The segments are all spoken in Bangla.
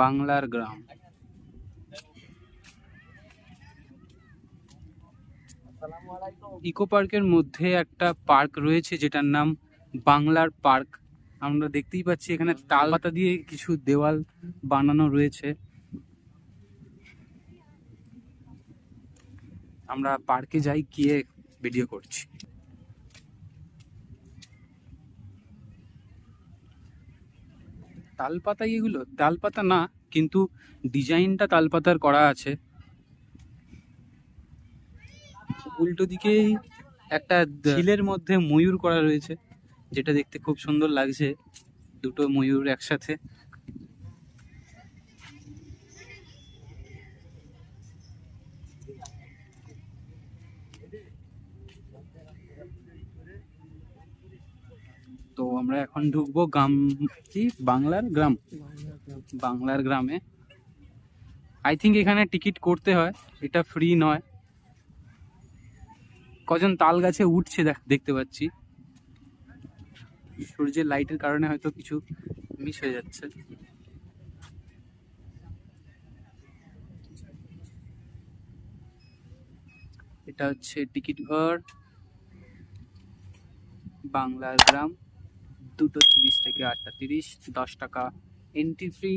বাংলার গ্রাম। ইকো পার্কের মধ্যে একটা পার্ক রয়েছে যেটার নাম বাংলার পার্ক। আমরা দেখতেই পাচ্ছি এখানে তাল পাতা দিয়ে কিছু দেওয়াল বানানো রয়েছে। আমরা পার্কে যাই গিয়ে ভিডিও করছি। তালপাতা এগুলো? তালপাতা না, কিন্তু ডিজাইনটা তালপাতার করা আছে। উল্টো দিকেই একটা ঝিলের মধ্যে ময়ূর করা রয়েছে, যেটা দেখতে খুব সুন্দর লাগছে। দুটো ময়ূর একসাথে। আমরা এখন ঢুকবো গ্রাম কি? বাংলার গ্রাম? বাংলার গ্রামে। আই থিঙ্ক এখানে টিকিট করতে হয়, এটা ফ্রি নয়। কজন তাল গাছে উঠছে দেখ, দেখতে পাচ্ছি। সূর্যের লাইটের কারণে হয়তো কিছু মিস হয়ে যাচ্ছে। এটা হচ্ছে টিকিট ঘর। বাংলার গ্রাম। দুটো তিরিশ থেকে আটটা তিরিশ দশ টাকা এন্ট্রি ফ্রি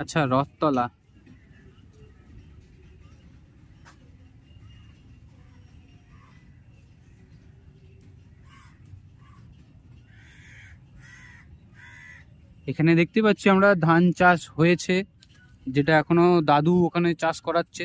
আচ্ছা রথতলা। এখানে দেখতে পাচ্ছি আমরা ধান চাষ হয়েছে, যেটা এখনও দাদু ওখানে চাষ করাচ্ছে।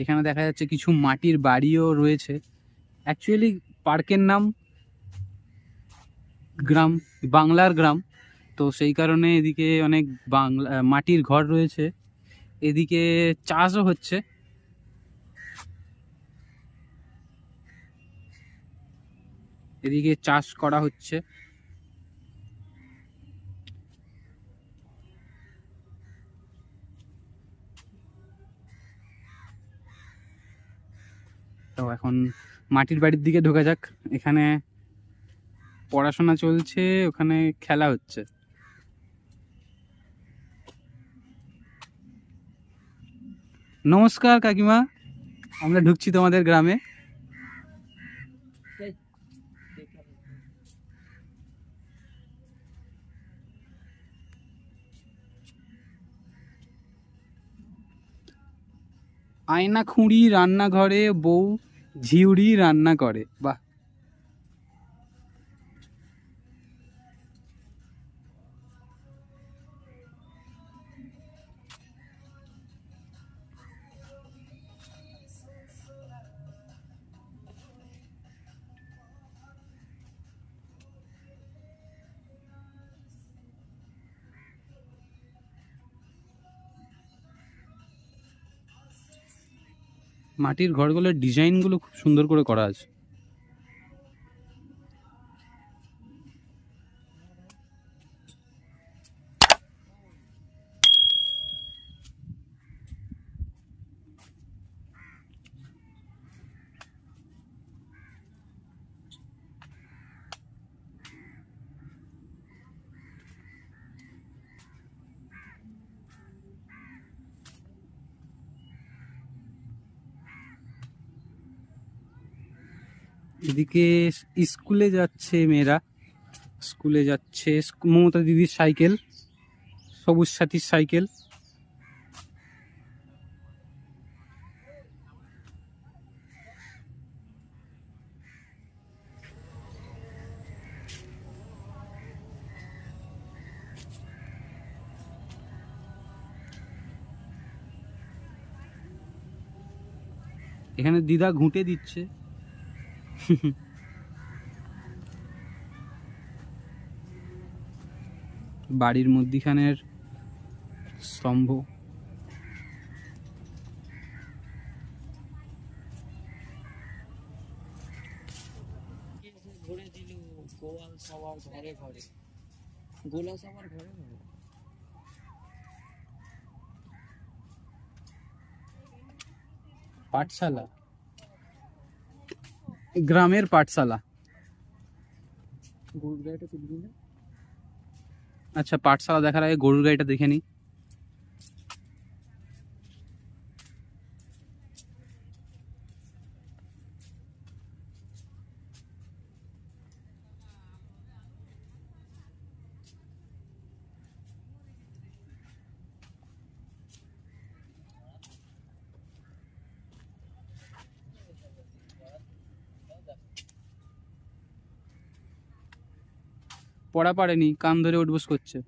এখানে দেখা যাচ্ছে কিছু মাটির বাড়িও রয়েছে। অ্যাকচুয়ালি পার্কের নাম গ্রাম, বাংলার গ্রাম। তো সেই কারণে এদিকে অনেক বাংলা মাটির ঘর রয়েছে। এদিকে চাষও হচ্ছে। এদিকে চাষ করা হচ্ছে। তো এখন মাটির বাড়ির দিকে ঢোকা যাক। এখানে পড়াশোনা চলছে, ওখানে খেলা হচ্ছে। নমস্কার কাকিমা, আমরা ঢুকছি তোমাদের গ্রামে। আয়না খুঁড়ি রান্নাঘরে, বউ ঝিউড়ি রান্না করে। বাহ। মাটির ঘরগুলোর ডিজাইনগুলো খুব সুন্দর করে করা আছে। এদিকে স্কুলে যাচ্ছে মেয়েরা। স্কুলে যাচ্ছে মমতা দিদির সাইকেল, সবুজ সাথীর সাইকেল। এখানে দিদা ঘুঁটে দিচ্ছে। বাড়ির মধ্যিখানের স্তম্ভ। ঘুরে ঘরে পাঠশালা? গ্রামের পাঠশালা। আচ্ছা পাঠশালা দেখার আগে গরুর গাড়িটা দেখে নিই। পড়া পারেনি, কান ধরে উঠবোস করছে।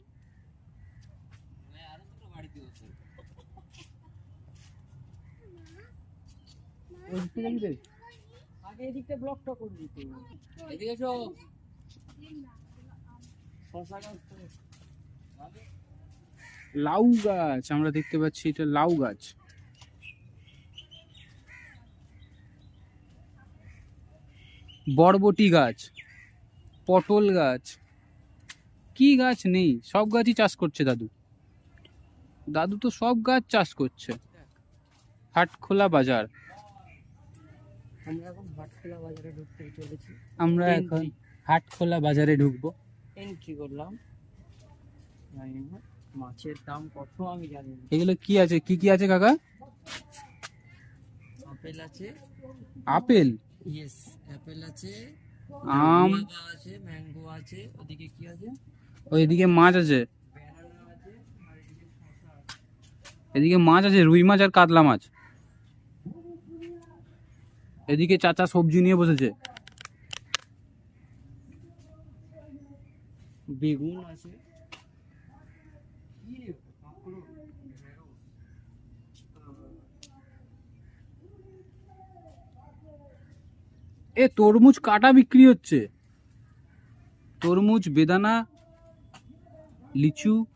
লাউ গাছ, আমরা দেখতে পাচ্ছি এটা লাউ গাছ। বরবটি গাছ, পটল গাছ। কি গাছ নেই? সব গাছই চাষ করছে দাদু। দাদু তো সব গাছ চাষ করছে। হাটখোলা বাজার। আমরা এখন হাটখোলা বাজারে ঢুকতে চলেছি। আমরা এখন হাটখোলা বাজারে ঢুকবো। এন্ট্রি করলাম। মাছের দাম কত আমি জানি না। এগুলো কি আছে? কি কি আছে কাকা? আপেল আছে। আপেল? ইয়েস আপেল আছে। আম আছে ম্যাঙ্গো আছে। ওদিকে কি আছে? ওইদিকে মাছ আছে। এদিকে এদিকে মাছ আছে, রুই মাছ আর কাতলা মাছ। এদিকে চাচা সবজি নিয়ে বসেছে। বেগুন আছে? এ, তরমুজ কাটা বিক্রি হচ্ছে। তরমুজ, বেদানা লিচু।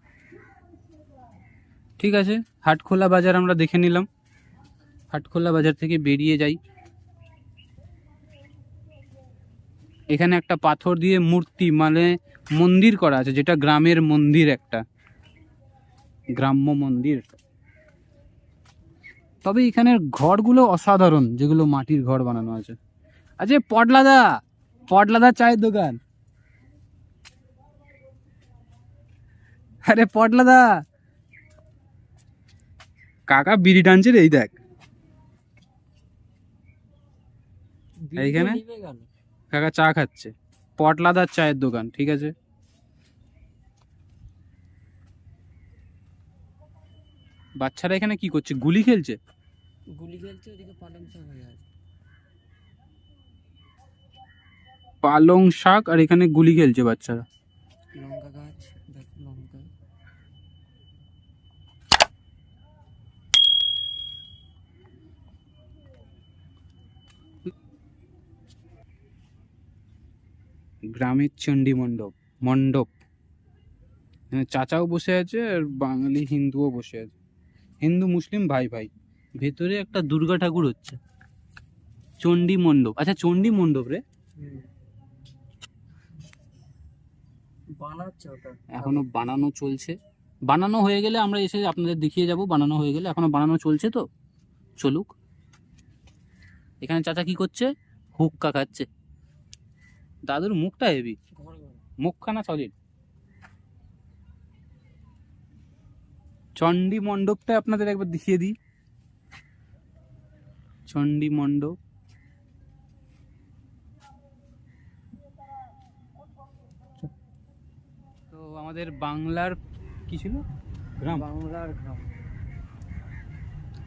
ঠিক আছে, হাটখোলা বাজার আমরা দেখে নিলাম। হাটখোলা বাজার থেকে বেরিয়ে যাই। এখানে একটা পাথর দিয়ে মূর্তি মানে মন্দির করা আছে, যেটা গ্রামের মন্দির একটা। গ্রাম্য মন্দির। তবে এখানের ঘরগুলো অসাধারণ, যেগুলো মাটির ঘর বানানো আছে। আচ্ছা পটলাদা পটলাদা চায়ের দোকান। আরে পটলাদা কাকা বিড়ি টানছে রে এই দেখ। এইখানে? কাকা চা খাচ্ছে। পটলা পটলাদার চায়ের দোকান ঠিক আছে? বাচ্চারা এখানে কি করছে? গুলি খেলছে? গুলি খেলছে ওদিকে পালং শাক হয়ে আছে। পালং শাক আর এখানে গুলি খেলছে বাচ্চারা। লঙ্কা গাছ দেখো লঙ্কা গ্রামের চণ্ডী মণ্ডপ মণ্ডপ। চাচাও বসে আছে আর বাঙালি হিন্দুও বসে আছে। হিন্দু মুসলিম ভাই ভাই। ভেতরে একটা দুর্গা ঠাকুর হচ্ছে। চণ্ডী মণ্ডপ। আচ্ছা চণ্ডী মণ্ডপ রে? এখনও বানানো চলছে। বানানো হয়ে গেলে আমরা এসে আপনাদের দেখিয়ে যাব। বানানো হয়ে গেলে এখনও বানানো চলছে তো? চলুক। এখানে চাচা কি করছে? হুক্কা খাচ্ছে। দাদুর মুখটা হেভি মুখখানা সলিড চণ্ডী মণ্ডপটা আপনাদের একবার দেখিয়ে দিই। চণ্ডী মণ্ডপ। তো আমাদের বাংলার কি ছিল? গ্রাম। বাংলার গ্রাম।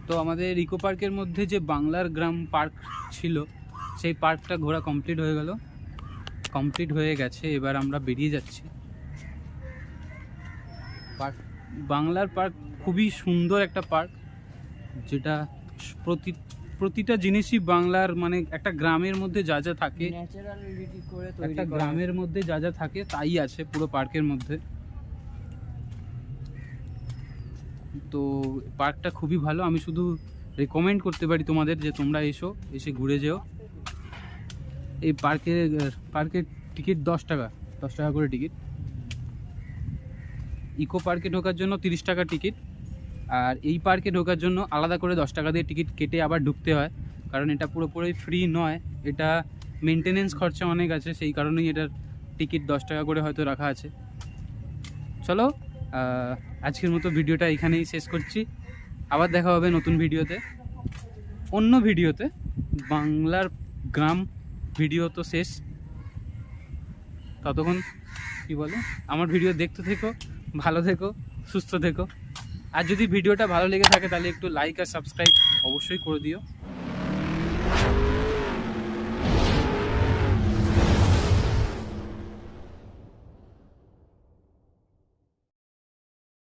তো আমাদের ইকো পার্কের মধ্যে যে বাংলার গ্রাম পার্ক ছিল সেই পার্কটা ঘোরা কমপ্লিট হয়ে গেল। কমপ্লিট হয়ে গেছে এবার আমরা বেরিয়ে যাচ্ছি। পার্ক বাংলার পার্ক খুবই সুন্দর একটা পার্ক যেটা প্রতি প্রতিটা জিনিসই বাংলার মানে একটা গ্রামের মধ্যে যা যা থাকে একটা গ্রামের মধ্যে যা যা থাকে তাই আছে পুরো পার্কের মধ্যে। তো পার্কটা খুবই ভালো আমি শুধু রেকমেন্ড করতে পারি তোমাদের যে তোমরা এসো এসে ঘুরে যেও। এই পার্কে পার্কের টিকিট দশ টাকা দশ টাকা করে টিকিট ইকো পার্কে ঢোকার জন্য তিরিশ টাকা টিকিট আর এই পার্কে ঢোকার জন্য আলাদা করে দশ টাকা দিয়ে টিকিট কেটে আবার ঢুকতে হয়। কারণ এটা পুরোপুরি ফ্রি নয়। এটা মেনটেনেন্স খরচা অনেক আছে, সেই কারণেই এটার টিকিট দশ টাকা করে হয়তো রাখা আছে। চলো আজকের মতো ভিডিওটা এখানেই শেষ করছি। আবার দেখা হবে নতুন ভিডিওতে। অন্য ভিডিওতে। বাংলার গ্রাম ভিডিও তো শেষ। ততক্ষণ কি বলে? আমার ভিডিও দেখতে থেকো, ভালো থেকো, সুস্থ থেকো। আর যদি ভিডিওটা ভালো লেগে থাকে তাহলে একটু লাইক আর সাবস্ক্রাইব অবশ্যই করে দিও।